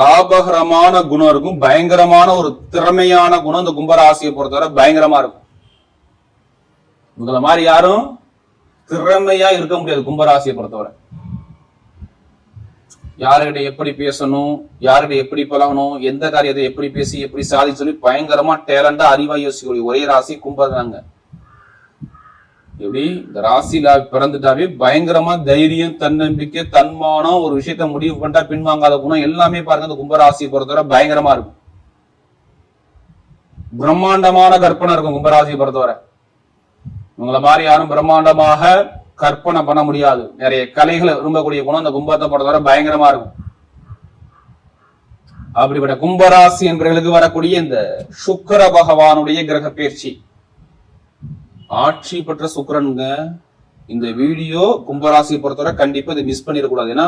லாபகரமான குணம் இருக்கும். பயங்கரமான ஒரு திறமையான குணம் இந்த கும்பராசியை பொறுத்தவரை பயங்கரமா இருக்கும். உங்களை மாதிரி யாரும் திறமையா இருக்க முடியாது கும்பராசியை பொறுத்தவரை. யாருகிட்ட எப்படி பேசணும் யாருகிட்ட எப்படி பழகணும் எந்த காரியத்தை எப்படி பேசி எப்படி சாதி சொல்லி பயங்கரமா டேலண்டா அறிவா யோசிக்கக்கூடிய ஒரே ராசி கும்பதாங்க எப்படி? இந்த ராசியில பிறந்துட்டாவே பயங்கரமா தைரியம் தன்னம்பிக்கை தன்மானம் ஒரு விஷயத்த முடிவு பண்ணிட்டா பின்வாங்காத குணம் எல்லாமே பாருங்க. இந்த கும்பராசியை பொறுத்தவரை பயங்கரமா இருக்கும். பிரம்மாண்டமான கற்பனை இருக்கும் கும்பராசியை பொறுத்தவரை. உங்களை மாதிரி யாரும் பிரம்மாண்டமாக கற்பனை பண்ண முடியாது. நிறைய கலைகளை விரும்பக்கூடிய குணம் அந்த கும்பத்தை பொறுத்தவரை பயங்கரமா இருக்கும். அப்படிப்பட்ட கும்பராசி என்பவர்களுக்கு வரக்கூடிய இந்த சுக்கர பகவானுடைய கிரக பயிற்சி ஆட்சி பெற்ற சுக்கிரனுங்க. இந்த வீடியோ கும்பராசியை பொறுத்தவரை கண்டிப்பா இதை மிஸ் பண்ணிடக்கூடாது. ஏன்னா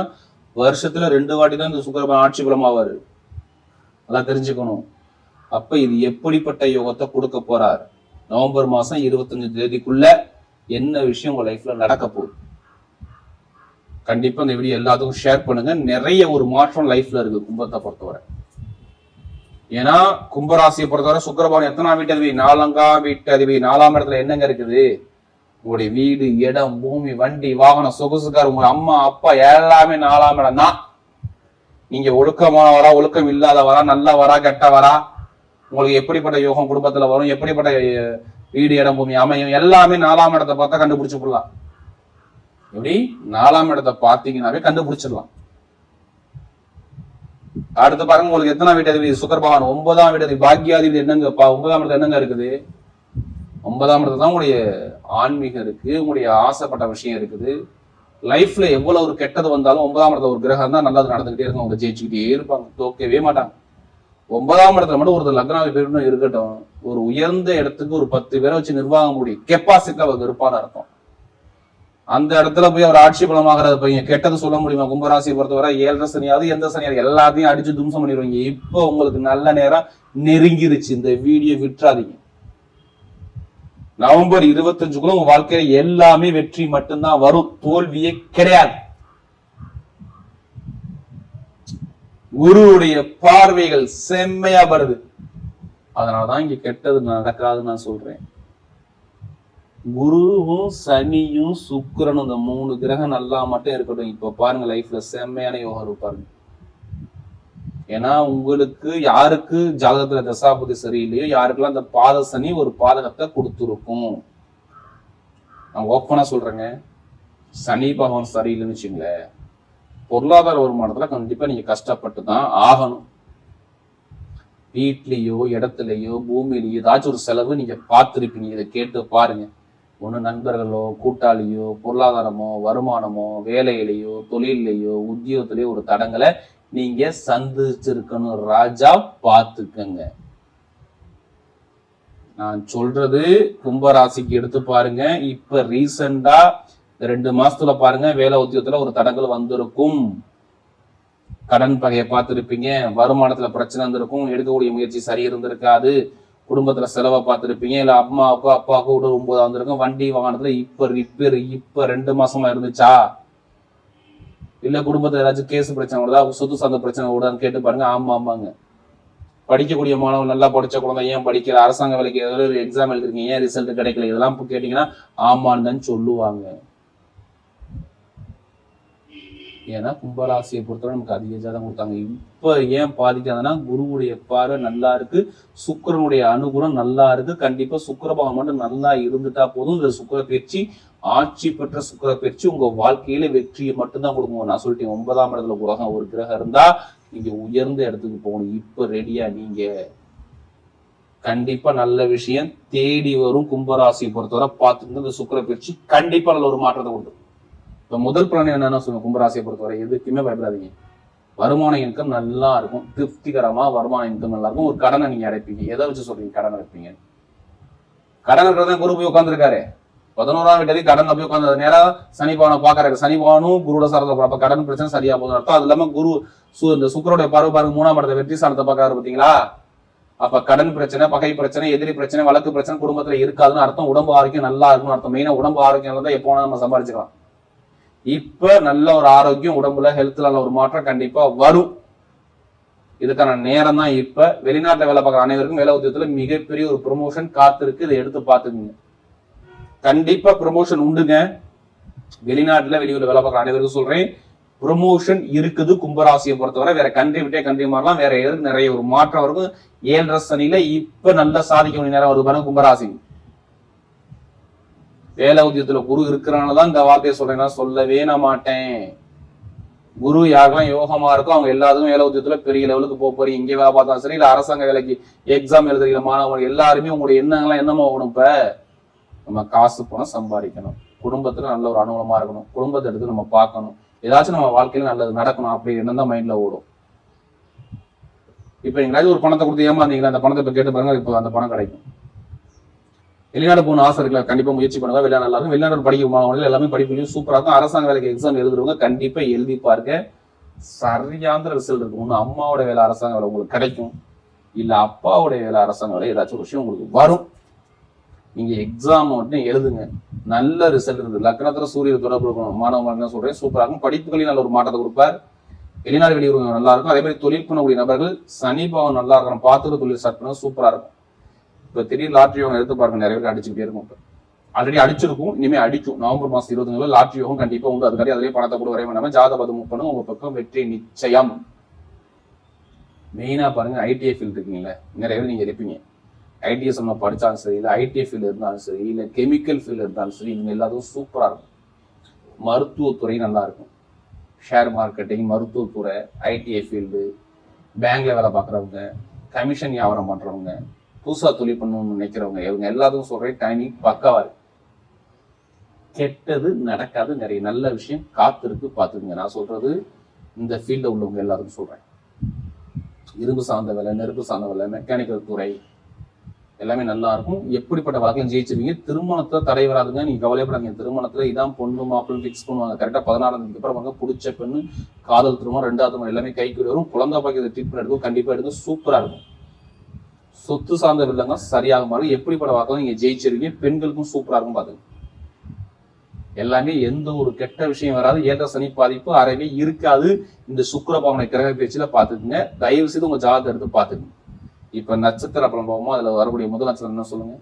வருஷத்துல ரெண்டு வாட்டி தான் இந்த சுக்கரபன் ஆட்சி பலமாவாரு. அதான் தெரிஞ்சுக்கணும். அப்ப இது எப்படிப்பட்ட யோகத்தை கொடுக்க போறார்? நவம்பர் மாசம் இருபத்தஞ்சு தேதிக்குள்ள என்ன விஷயம் உங்க லைஃப்ல நடக்க போகுது? கண்டிப்பா இந்த வீடியோ எல்லாத்துக்கும் ஷேர் பண்ணுங்க. நிறைய ஒரு மாற்றம் லைஃப்ல இருக்கு கும்பத்தை பொறுத்தவரை. ஏன்னா கும்பராசியை பொறுத்தவரை சுக்கிரபவன் எத்தனாம் வீட்டு அதிபதி? நாலங்காம் வீட்டு அதிபதி. நாலாம் இடத்துல என்னங்க இருக்குது? உங்களுடைய வீடு இடம் பூமி வண்டி வாகனம் சொகுசுக்கார் உங்க அம்மா அப்பா எல்லாமே நாலாம் இடம் தான். நீங்க ஒழுக்கமானவரா ஒழுக்கம் இல்லாதவரா நல்லவரா கெட்டவரா உங்களுக்கு எப்படிப்பட்ட யோகம் குடும்பத்துல வரும் எப்படிப்பட்ட வீடு இடம் பூமி அமையும் எல்லாமே நாலாம் இடத்தை பார்த்தா கண்டுபிடிச்சு போடலாம் எப்படி? நாலாம் இடத்தை பார்த்தீங்கன்னாவே கண்டுபிடிச்சிடலாம். அடுத்து பாருங்க உங்களுக்கு எத்தனாம் வீட்டு சுக்கர் பகவான். ஒன்பதாம் வீட்டு பாக்கியாதிபதி என்னங்க பா- ஒன்பதாம் இடத்துல என்னங்க இருக்குது? ஒன்பதாம் இடத்துல தான் உங்களுடைய ஆன்மீகம் இருக்கு உங்களுடைய ஆசைப்பட்ட விஷயம் இருக்குது. லைஃப்ல எவ்வளவு ஒரு கெட்டது வந்தாலும் ஒன்பதாம் இடத்துல ஒரு கிரகம் தான் நல்லது நடந்துகிட்டே இருக்கும். அவங்க ஜெயிச்சுக்கிட்டே இருப்பாங்க தோக்கவே மாட்டாங்க. ஒன்பதாம் இடத்துல மட்டும் ஒருத்தர் லக்னாவை பேருன்னு இருக்கட்டும் ஒரு உயர்ந்த இடத்துக்கு ஒரு பத்து பேரை வச்சு நிர்வாகம் முடியும் கெப்பாசிட்டி அவங்க இருப்பான்னு அர்த்தம். அந்த இடத்துல போய் அவர் ஆட்சி பலமாகிறது பையன் கெட்டது சொல்ல முடியுமா? கும்பராசியை பொறுத்தவரை ஏழரை சனியாவது எந்த சனியாவது எல்லாத்தையும் அடிச்சு தும்சம் பண்ணிடுவீங்க. இப்போ உங்களுக்கு நல்ல நேரம் நெருங்கிருச்சு. இந்த வீடியோ விட்டுறாதீங்க. நவம்பர் இருபத்தஞ்சுக்குள்ள உங்க வாழ்க்கையில எல்லாமே வெற்றி மட்டும்தான் வரும். தோல்வியே கிடையாது. குருவுடைய பார்வைகள் செம்மையா வருது. அதனாலதான் இங்க கெட்டது நடக்காதுன்னு நான் சொல்றேன். குருவும் சனியும் சுக்கிரனும் இந்த மூணு கிரகம் நல்லா மட்டும் இருக்கட்டும். இப்ப பாருங்க லைஃப்ல செம்மையான யோகம் இருப்பாருங்க பாருங்க. ஏன்னா உங்களுக்கு யாருக்கு ஜாதகத்துல தசாபதி சரியில்லையோ யாருக்கெல்லாம் அந்த பாத சனி ஒரு பாதகத்தை கொடுத்துருக்கும்? நான் ஓப்பனா சொல்றேங்க. சனி பகவான் சரியில்லைன்னு வச்சுங்களேன் பொருளாதார வருமானத்துல கண்டிப்பா நீங்க கஷ்டப்பட்டு தான் ஆகணும். வீட்லயோ இடத்துலயோ பூமியிலயோ ஏதாச்சும் ஒரு செலவு நீங்க பார்த்திருப்பீங்க. இதை கேட்டு பாருங்க. ஒன்று நண்பர்களோ கூட்டாளியோ பொருளாதாரமோ வருமானமோ வேலையிலையோ தொழிலையோ உத்தியோகத்திலேயோ ஒரு தடங்களை நீங்க சந்திச்சிருக்கணும். ராஜா பார்த்துக்கங்க. நான் சொல்றது கும்பராசிக்கு எடுத்து பாருங்க. இப்ப ரீசண்டா ரெண்டு மாசத்துல பாருங்க வேலை உத்தியோகத்துல ஒரு தடங்கள் வந்திருக்கும். கடன் பகையை பார்த்துருப்பீங்க. வருமானத்துல பிரச்சனை இருந்திருக்கும் எடுக்கக்கூடிய முயற்சி சரி இருந்திருக்காது. குடும்பத்துல செலவை பார்த்துருப்பீங்க. இல்ல அம்மாவுக்கோ அப்பாவுக்கோ உடல் ஒன்பதா வந்திருக்கும். வண்டி வாகனத்துல இப்ப ரிப்பேர் இப்ப ரெண்டு மாசமா இருந்துச்சா? இல்ல குடும்பத்துல ஏதாச்சும் கேஸ் பிரச்சனை வருதா? சொத்து சார்ந்த பிரச்சனை வருதான்னு கேட்டு பாருங்க. ஆமா ஆமாங்க. படிக்கக்கூடிய மாணவன் நல்லா படிச்ச குழந்தை ஏன் படிக்கல? அரசாங்க வேலைக்கு ஏதாவது ஒரு எக்ஸாம் எழுதிருக்கீங்க. ஏன் ரிசல்ட் கிடைக்கல? இதெல்லாம் கேட்டீங்கன்னா ஆமான்னு தான் சொல்லுவாங்க. ஏன்னா கும்பராசியை பொறுத்தவரை நமக்கு அதிக ஜாதகம் கொடுத்தாங்க. இப்போ ஏன் பாதிக்காதுன்னா குருவுடைய பார்வை நல்லா இருக்கு சுக்கரனுடைய அனுகுணம் நல்லா இருக்கு. கண்டிப்பா சுக்கரபாவம் மட்டும் நல்லா இருந்துட்டா போதும். இந்த சுக்கர பயிற்சி ஆட்சி பெற்ற சுக்கிர பயிற்சி உங்க வாழ்க்கையில வெற்றியை மட்டும்தான் கொடுக்கும். நான் சொல்லிட்டேன் ஒன்பதாம் இடத்துல உலகம் ஒரு கிரகம் இருந்தா நீங்க உயர்ந்த இடத்துக்கு போகணும். இப்ப ரெடியா நீங்க. கண்டிப்பா நல்ல விஷயம் தேடி வரும் கும்பராசியை பொறுத்தவரை பார்த்துட்டு இந்த சுக்கர பயிற்சி கண்டிப்பா நல்ல ஒரு மாற்றத்தை கொடுக்கும். இப்ப முதல் பலன் என்னன்னா சொல்லுங்க கும்பராசியை பொறுத்தவரை எதுக்குமே பயப்படாதீங்க. வருமான இன்கம் நல்லா இருக்கும். திருப்திகரமா வருமான இன்கம் நல்லா இருக்கும். ஒரு கடனை நீங்க அடைப்பீங்க. எதை வச்சு சொல்றீங்க? கடன் அடைப்பீங்க. கடன் இருக்கிறத குரு போய் உட்காந்துருக்காரு பதினோராம் வீட்டு கடன் போய் உட்காந்து நேரா சனிபானை பாக்குறாரு சனிபானும் குருட சாரத்தை அப்ப கடன் பிரச்சனை சரியா போகுது அர்த்தம். அது இல்லாம குரு சு- இந்த சுக்கரோடைய பார்வை பாருங்க. மூணாம் இடத்தை வெற்றி சாணத்தை பாக்குறாரு பாத்தீங்களா? அப்ப கடன் பிரச்சனை பகை பிரச்சனை எதிரி பிரச்சனை வழக்கு பிரச்சனை குடும்பத்துல இருக்காதுன்னு அர்த்தம். உடம்பு ஆரோக்கியம் நல்லா இருக்கும்னு அர்த்தம். மெயினா உடம்பு ஆரோக்கியம் தான் எப்போ நம்ம சம்பாதிச்சுக்கலாம். இப்ப நல்ல ஒரு ஆரோக்கியம் உடம்புல ஹெல்த்ல நல்ல ஒரு மாற்றம் கண்டிப்பா வரும். இதுக்கான நேரம் தான் இப்ப. வெளிநாட்டுல வேலை பார்க்குற அனைவருக்கும் வேலை உத்தியத்துல மிகப்பெரிய ஒரு ப்ரொமோஷன் காத்திருக்கு. இதை எடுத்து பார்த்துக்குங்க. கண்டிப்பா ப்ரொமோஷன் உண்டுங்க. வெளிநாட்டுல வெளியூர்ல வேலை பார்க்குற அனைவருக்கும் சொல்றேன். ப்ரொமோஷன் இருக்குது கும்பராசியை பொறுத்தவரை. வேற கண்ட்ரி விட்டே கண்ட்ரி மாறலாம். வேற எதுக்கு நிறைய ஒரு மாற்றம் இருக்கும் ஏழரை சனியில இப்ப நல்லா சாதிக்க வேண்டிய நேரம் வருது பாருங்க கும்பராசி வேலை உத்தியத்துல குரு இருக்கிறனாலதான் இந்த வார்த்தையை சொல்றேன். நான் சொல்லவே நான் மாட்டேன். குரு யாருக்கெல்லாம் யோகமா இருக்கோ அவங்க எல்லாத்துக்கும் வேலை உத்தியத்துல பெரிய லெவலுக்கு போக போறீங்க. இங்கே வேலை பார்த்தாலும் சரி இல்லை அரசாங்க வேலைக்கு எக்ஸாம் எழுதுகிற மாணவர்கள் எல்லாருமே உங்களுடைய எண்ணங்கள்லாம் என்னமா ஓடும் இப்ப? நம்ம காசு பணம் சம்பாதிக்கணும். குடும்பத்துல நல்ல ஒரு அனுகூலமா இருக்கணும். குடும்பத்தை எடுத்து நம்ம பார்க்கணும். ஏதாச்சும் நம்ம வாழ்க்கையில நல்லது நடக்கணும் அப்படி எண்ணம் தான் மைண்ட்ல ஓடும். இப்ப எங்கேயாவது ஒரு பணத்தை கொடுத்து ஏமாந்தீங்களா? அந்த பணத்தை இப்ப கேட்டு பாருங்க இப்போ அந்த பணம் கிடைக்கும். வெளிநாடு போகணும் ஆசை இருக்குல்ல கண்டிப்பா முயற்சி பண்ணுங்க. வெளிநாடு நல்லா இருக்கும். வெளிநாடு படிக்கும் மாணவர்கள் எல்லாமே படிப்புலையும் சூப்பரா இருக்கும். அரசாங்க வேலைக்கு எக்ஸாம் எழுதுறவங்க கண்டிப்பா எழுதி பாருங்க. சரியாந்திர ரிசல்ட் இருக்கும். ஒண்ணு அம்மாவோட வேலை அரசாங்க வேலை உங்களுக்கு கிடைக்கும். இல்ல அப்பாவோட வேலை அரசாங்க வேலை ஏதாச்சும் ஒரு விஷயம் உங்களுக்கு வரும். நீங்க எக்ஸாம் மட்டும் எழுதுங்க. நல்ல ரிசல்ட் இருக்கு லக்னத்துல சூரிய தொடர்பு இருக்கணும். மாணவர்கள் என்ன சொல்றேன். சூப்பரா இருக்கும். படிப்புகளையும் நல்ல ஒரு மாற்றத்தை கொடுப்பார். வெளிநாடு வெளியுறவு நல்லா இருக்கும். அதே மாதிரி தொழில் பண்ணக்கூடிய நபர்கள் சனி பாவம் நல்லா இருக்கணும். பார்த்துட்டு தொழில் ஸ்டார்ட் பண்ண சூப்பரா இருக்கும். இப்போ திடீர் லாட்ரி யோகம் எடுத்து பாருங்க நிறைய பேர் அடிச்சுக்கிட்டே இருக்கும் இப்போ. ஆல்ரெடி அடிச்சிருக்கும் இனிமேல் அடிக்கும். நவம்பர் மாதம் இருபத்தஞ்சுல லாட்ரி யோகம் கண்டிப்பாக உண்டு. அதுக்காக அதிலே பணத்தை கூட வரைய வேண்டாம ஜாத பதம் பண்ணுங்க. உங்க பக்கம் வெற்றி நிச்சயம். மெயினாக பாருங்க ஐடிஐ ஃபீல்டு இருக்கீங்களே நிறைய பேர் நீங்க இருப்பீங்க. ஐடிஐ நம்ம படிச்சாலும் சரி இல்லை ஐடிஐ ஃபீல்டு இருந்தாலும் சரி இல்லை கெமிக்கல் ஃபீல்டு இருந்தாலும் சரி இவங்க எல்லாத்துக்கும் சூப்பராக இருக்கும். மருத்துவத்துறை நல்லா இருக்கும். ஷேர் மார்க்கெட்டிங் மருத்துவத்துறை ஐடிஐ ஃபீல்டு பேங்க்ல வேலை பார்க்குறவங்க கமிஷன் வியாபாரம் பண்றவங்க புதுசா தொழில் பண்ணணும்னு நினைக்கிறவங்க இவங்க எல்லாத்துக்கும் சொல்றேன் டைமிங் பக்காவா இருக்கு. கெட்டது நடக்காது நிறைய நல்ல விஷயம் காத்திருக்கு பார்த்துக்குங்க. நான் சொல்றது இந்த ஃபீல்டில் உள்ளவங்க எல்லாத்துக்கும் சொல்றேன். இரும்பு சார்ந்த வேலை நெருப்பு சார்ந்த வேலை மெக்கானிக்கல் துறை எல்லாமே நல்லா இருக்கும். எப்படிப்பட்ட வழக்கம் ஜெயிச்சிருவீங்க? திருமணத்தை தடை வராதுங்க. நீங்க கவலைப்படாதீங்க. திருமணத்துல இதான் பொண்ணு மாப்பிள்ளை ஃபிக்ஸ் பண்ணுவாங்க. கரெக்டா பதினாறாம் தேதிக்கு அப்புறம் வாங்க பிடிச்ச பெண்ணு காதல் திருமணம் ரெண்டாவது திருமணம் எல்லாமே கைக்கு வரும். குழந்தை பாக்கியத்தை ட்ரீட்மெண்ட் எடுக்கும். கண்டிப்பா எடுக்கும் சூப்பரா இருக்கும். சொத்து சார்ந்த வில்லங்க சரியாக மாறும். எப்படிப்பட்ட வாக்கெல்லாம் நீங்க ஜெயிச்சிருக்கீங்க பெண்களுக்கும் சூப்பராக இருக்கும் பாத்துங்க எல்லாமே எந்த ஒரு கெட்ட விஷயம் வராது. ஏற்ற சனி பாதிப்பு அறவே இருக்காது. இந்த சுக்கிர பவனை கிரக பேச்சுல பாத்துக்குங்க. தயவு செய்து உங்க ஜாதகத்தை எடுத்து பாத்துக்குங்க. இப்ப நட்சத்திர பலம் போவோமோ அதுல வரக்கூடிய முதல் நட்சத்திரம் என்ன சொல்லுங்க?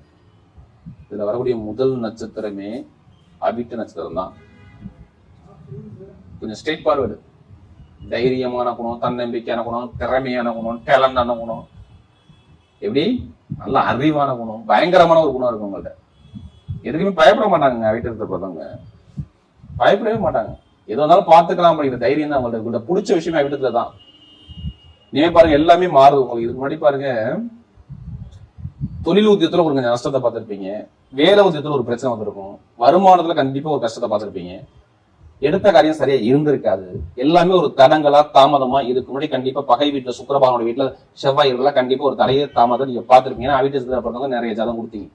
இதுல வரக்கூடிய முதல் நட்சத்திரமே அபிட்ட நட்சத்திரம் தான். கொஞ்சம் ஸ்ட்ரெயிட் பார்வேர்டு தைரியமான குணம் தன்னம்பிக்கையான குணம் திறமையான குணம் டேலண்டான குணம். எப்படி? நல்ல அறிவான குணம் பயங்கரமான ஒரு குணம் இருக்கும் உங்கள்ட்ட. எதுக்குமே பயப்பட மாட்டாங்க வீட்டில் பிறந்தவங்க. பயப்படவே மாட்டாங்க. எது வந்தாலும் பார்த்துக்கலாம் அப்படிங்கிற தைரியம் தான் உங்கள்ட்ட உங்கள்ட்ட பிடிச்ச விஷயமே வீட்டுல தான். நீங்க பாருங்க எல்லாமே மாறுது உங்களுக்கு. இதுக்கு முன்னாடி பாருங்க தொழில் உத்தியத்துல ஒரு கொஞ்சம் நஷ்டத்தை பார்த்திருப்பீங்க. வேலை உத்தியத்துல ஒரு பிரச்சனை வந்திருக்கும். வருமானத்துல கண்டிப்பா ஒரு கஷ்டத்தை பார்த்திருப்பீங்க. எடுத்த காரியம் சரியா இருந்திருக்காது. எல்லாமே ஒரு தடங்களா தாமதமா இதுக்கு முன்னாடி கண்டிப்பா பகை வீட்டுல சுக்கரபானோட வீட்டுல செவ்வாய் இதெல்லாம் கண்டிப்பா ஒரு தடையே தாமதம் நீங்க பாத்துருப்பீங்க ஏன்னா வீட்டு நிறைய ஜாதகம் கொடுத்தீங்க.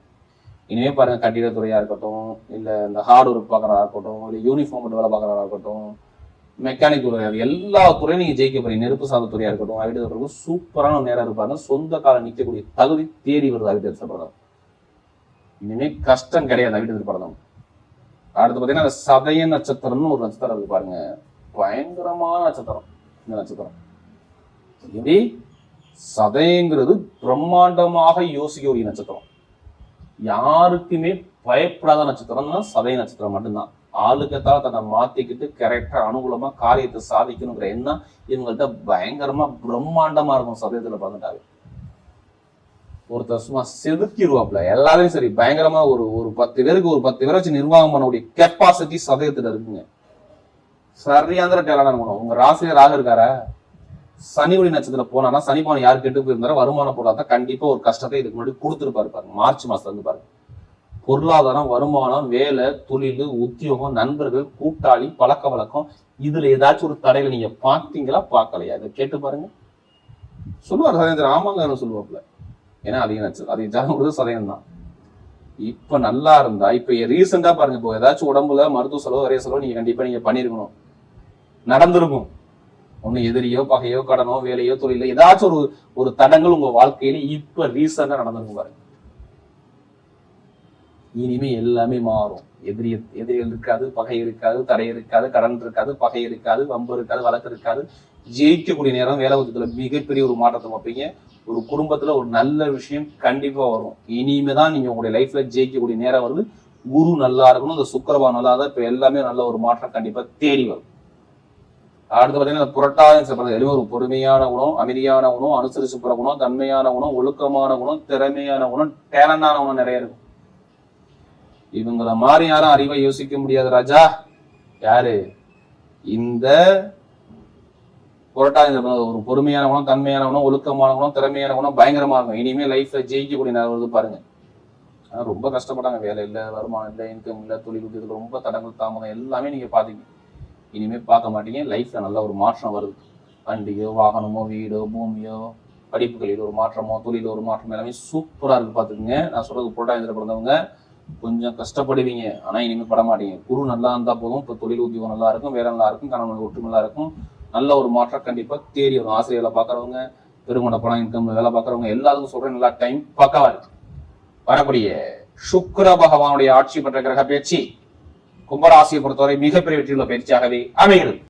இனிமே பாருங்க கட்டிடத்துறையா இருக்கட்டும் இல்ல இந்த ஹார்ட் ஒர்க் பாக்குறதா இருக்கட்டும் இல்ல யூனிஃபார்ம் வேலை பாக்குறதா இருக்கட்டும் மெக்கானிக் துறையா எல்லா துறையும் நீங்க ஜெயிக்க போறீங்க. நெருப்பு சார்ந்த துறையா இருக்கட்டும் அவிட்ட இருக்கட்டும் சூப்பரான நேரம் இருப்பாங்க. சொந்த காலம் நிக்கக்கூடிய தகுதி தேடி வருது அவிட்ட சொல்றதும் இனிமே கஷ்டம் கிடையாது அவிட்ட படம் அடுத்து பாத்தீங்கன்னா சதய நட்சத்திரம்னு ஒரு நட்சத்திரம் இருக்கு பாருங்க. பயங்கரமான நட்சத்திரம். இந்த நட்சத்திரம். எப்படி? சதயங்கிறது பிரம்மாண்டமாக யோசிக்கக்கூடிய நட்சத்திரம். யாருக்குமே பயப்படாத நட்சத்திரம்னா சதய நட்சத்திரம் மட்டும்தான். ஆளுக்கத்தால் தன்னை மாத்திக்கிட்டு கரெக்டா அனுகூலமா காரியத்தை சாதிக்கணுங்கிற எண்ணம் இவங்கள்ட்ட பயங்கரமா பிரம்மாண்டமா இருக்கும் சதயத்துல பார்த்துட்டாவே ஒருத்தர் சும்மா செதுக்கிடுவாப்ல. எல்லாரையும் சரி பயங்கரமா ஒரு ஒரு பத்து பேருக்கு ஒரு பத்து பேரை வச்சு நிர்வாகம் பண்ணக்கூடிய கெப்பாசிட்டி சதயத்துல இருக்குங்க. சரியாந்திர டேலான பண்ணும் உங்க ராசியில ராகு இருக்காரா? சனி ஒளி நட்சத்திரம் போனா சனி யார் கெட்டு போயிருந்தாரோ வருமானம் போடாதான் கண்டிப்பா ஒரு கஷ்டத்தை இதுக்கு முன்னாடி கொடுத்துருப்பாரு பாருங்க. மார்ச் மாசத்துல இருந்து பாருங்க. பொருளாதாரம் வருமானம் வேலை தொழில் உத்தியோகம் நண்பர்கள் கூட்டாளி பழக்க வழக்கம் இதுல ஏதாச்சும் ஒரு தடையில நீங்க பார்த்தீங்களா பார்க்கலையா? இதை கேட்டு பாருங்க. சொல்லுவார் சதயந்திரன். ஆமாங்க சொல்லுவாப்ல. ஏன்னா அதிகம் நச்சு அதிகம் ஜாதகம் கொடுத்து சதயம் தான். இப்ப நல்லா இருந்தா இப்ப ரீசெண்டா பாருங்க இப்போ ஏதாச்சும் உடம்புல மருத்துவ செலவு வரைய செலவு நீங்க கண்டிப்பா நீங்க பண்ணிருக்கணும். நடந்திருக்கும். ஒண்ணு எதிரியோ பகையோ கடனோ வேலையோ தொழிலோ ஏதாச்சும் ஒரு ஒரு தடங்கள் உங்க வாழ்க்கையில இப்ப ரீசெண்டா நடந்திருக்கும் பாருங்க. இனிமே எல்லாமே மாறும். எதிரி எதிரிகள் இருக்காது பகை இருக்காது தடை இருக்காது கடன் இருக்காது பகை இருக்காது வம்பு இருக்காது வழக்கு இருக்காது. ஜெயிக்கக்கூடிய நேரம் வேலை உத்தியத்துல மிகப்பெரிய ஒரு மாற்றத்தை பார்ப்பீங்க. ஒரு குடும்பத்துல ஒரு நல்ல விஷயம் கண்டிப்பா வரும். இனிமே தான் நீங்க உங்களுடைய லைஃப்ல ஜெயிக்கக்கூடிய நேரம் வருது. குரு நல்லா இருக்கணும். இந்த சுக்கரபா நல்லா தான் இப்ப எல்லாமே நல்ல ஒரு மாற்றம் கண்டிப்பா தேடி வரும். அடுத்து பார்த்தீங்கன்னா இந்த சொல்றது எதுவும் ஒரு பொறுமையான குணம் அமைதியான குணம் அனுசரிச்சு போற குணம் தன்மையான குணம் ஒழுக்கமான குணம் திறமையான குணம் டேலண்டான குணம் நிறைய இருக்கும். இவங்களை மாதிரி யாரும் அறிவை யோசிக்க முடியாது ராஜா. யாரு? இந்த புரட்டாதி ஒரு பொறுமையான குணம் தன்மையான குணம் ஒழுக்கமான குணம் திறமையான குணம் பயங்கரமா இருக்கும். இனிமே லைஃப்ல ஜெயிக்கக்கூடிய நேரம் வருது பாருங்க. ஆனா ரொம்ப கஷ்டப்பட்டாங்க. வேலை இல்லை வருமானம் இல்லை இன்கம் இல்லை தொழில் உத்தியத்தில் ரொம்ப தடங்கள் தாமதம் எல்லாமே நீங்க பாத்தீங்க. இனிமே பார்க்க மாட்டீங்க. லைஃப்ல நல்ல ஒரு மாற்றம் வருது. வண்டியோ வாகனமோ வீடோ பூமியோ படிப்புகளில் ஒரு மாற்றமோ தொழில் ஒரு மாற்றம் எல்லாமே சூப்பரா இருக்கு பாத்துக்கோங்க. நான் சொல்றது புரட்டாதி பிறந்தவங்க கொஞ்சம் கஷ்டப்படுவீங்க. ஆனா இனிமே பட மாட்டீங்க குரு நல்லா இருந்தா போதும். இப்போ தொழில் உத்தியோகம் நல்லா இருக்கும் வேலை நல்லா இருக்கும் கணவன் ஒற்று நல்லா இருக்கும். நல்ல ஒரு மாற்றம் கண்டிப்பா தேடி வரும். ஆசிரியர்களை பாக்குறவங்க பெருமண பணம் இன்கம் வேலை பாக்குறவங்க எல்லாத்துக்கும் சொல்றேன் நல்லா டைம் பக்காவா இருக்கு. வரக்கூடிய சுக்கர பகவானுடைய ஆட்சி பெற்ற கிரக பயிற்சி கும்பராசியை பொறுத்தவரை மிகப்பெரிய வெற்றியுள்ள பயிற்சியாகவே அமைகிறது.